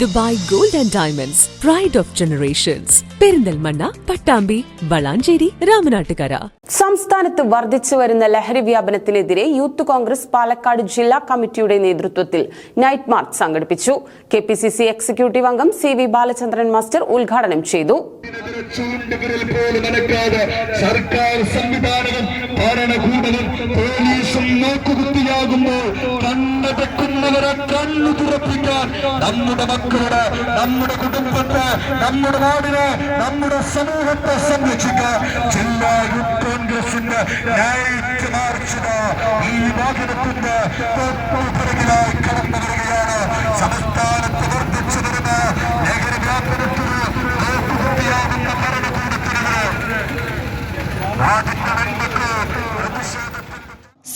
Dubai gold and diamonds pride of generations Perinthalmanna Pattambi Valanchery Ramanattukara. സംസ്ഥാനത്ത് വർദ്ധിച്ചു വരുന്ന ലഹരി വ്യാപനത്തിനെതിരെ യൂത്ത് കോൺഗ്രസ് പാലക്കാട് ജില്ലാ കമ്മിറ്റിയുടെ നേതൃത്വത്തിൽ നൈറ്റ് മാർച്ച് സംഘടിപ്പിച്ചു. K P C C executive അംഗം സി വി ബാലചന്ദ്രൻ മാസ്റ്റർ ഉദ്ഘാടനം ചെയ്തു. സർക്കാർ സംവിധാനവും ഭരണകൂടവും പോലീസും നോക്കുകുത്തിയാകുമ്പോൾ കണ്ണടക്കുന്നവരെ കണ്ണു തുറപ്പിക്കാൻ നമ്മുടെ മക്കളുടെ നമ്മുടെ കുടുംബത്തെ നമ്മുടെ നാടിനെ നമ്മുടെ സമൂഹത്തെ സംരക്ഷിക്കാൻ ജില്ലാ യൂത്ത് കോൺഗ്രസിന്റെ നൈറ്റ് മാർച്ചിന് ഈ വാഹനത്തിന്റെ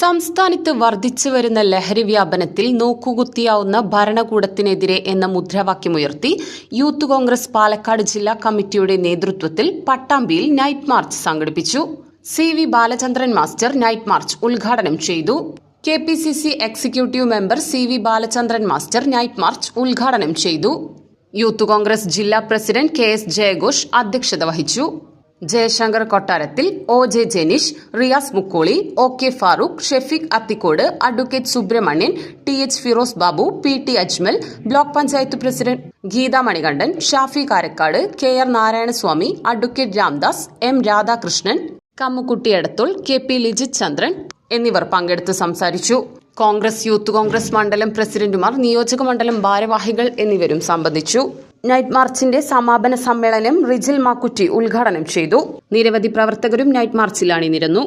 സംസ്ഥാനത്ത് വർദ്ധിച്ചു വരുന്ന ലഹരി വ്യാപനത്തിൽ നോക്കുകുത്തിയാവുന്ന ഭരണകൂടത്തിനെതിരെ എന്ന മുദ്രാവാക്യമുയർത്തി യൂത്ത് കോൺഗ്രസ് പാലക്കാട് ജില്ലാ കമ്മിറ്റിയുടെ നേതൃത്വത്തിൽ പട്ടാമ്പിയിൽ നൈറ്റ് മാർച്ച് സംഘടിപ്പിച്ചു. C V Balachandran master night march ഉദ്ഘാടനം ചെയ്തു. K P C C executive member C V Balachandran master night march ഉദ്ഘാടനം ചെയ്തു. യൂത്ത് കോൺഗ്രസ് ജില്ലാ പ്രസിഡന്റ് കെ എസ് ജയഘോഷ് അധ്യക്ഷത വഹിച്ചു. Jayashankar Kottarathil O J Jenish Riyas Mukkoli O K Farooq Shefeeq Athikkode advocate Subrahmanian T H Firoz Babu P T Ajmal block panchayat president Geetha Manikandan Shafi Karakkad K R Narayanaswamy advocate Ramdas M Radhakrishnan Kammukutty Edathul K P Lijith Chandran എന്നിവർ പങ്കെടുത്ത് സംസാരിച്ചു. Congress youth Congress മണ്ഡലം പ്രസിഡന്റുമാർ നിയോജക മണ്ഡലം ഭാരവാഹികൾ എന്നിവരും സംബന്ധിച്ചു. നൈറ്റ് മാർച്ചിന്റെ സമാപന സമ്മേളനം റിജിൽ മാക്കുറ്റി ഉദ്ഘാടനം ചെയ്തു. നിരവധി പ്രവർത്തകരും നൈറ്റ് മാർച്ചിൽ അണിനിരന്നു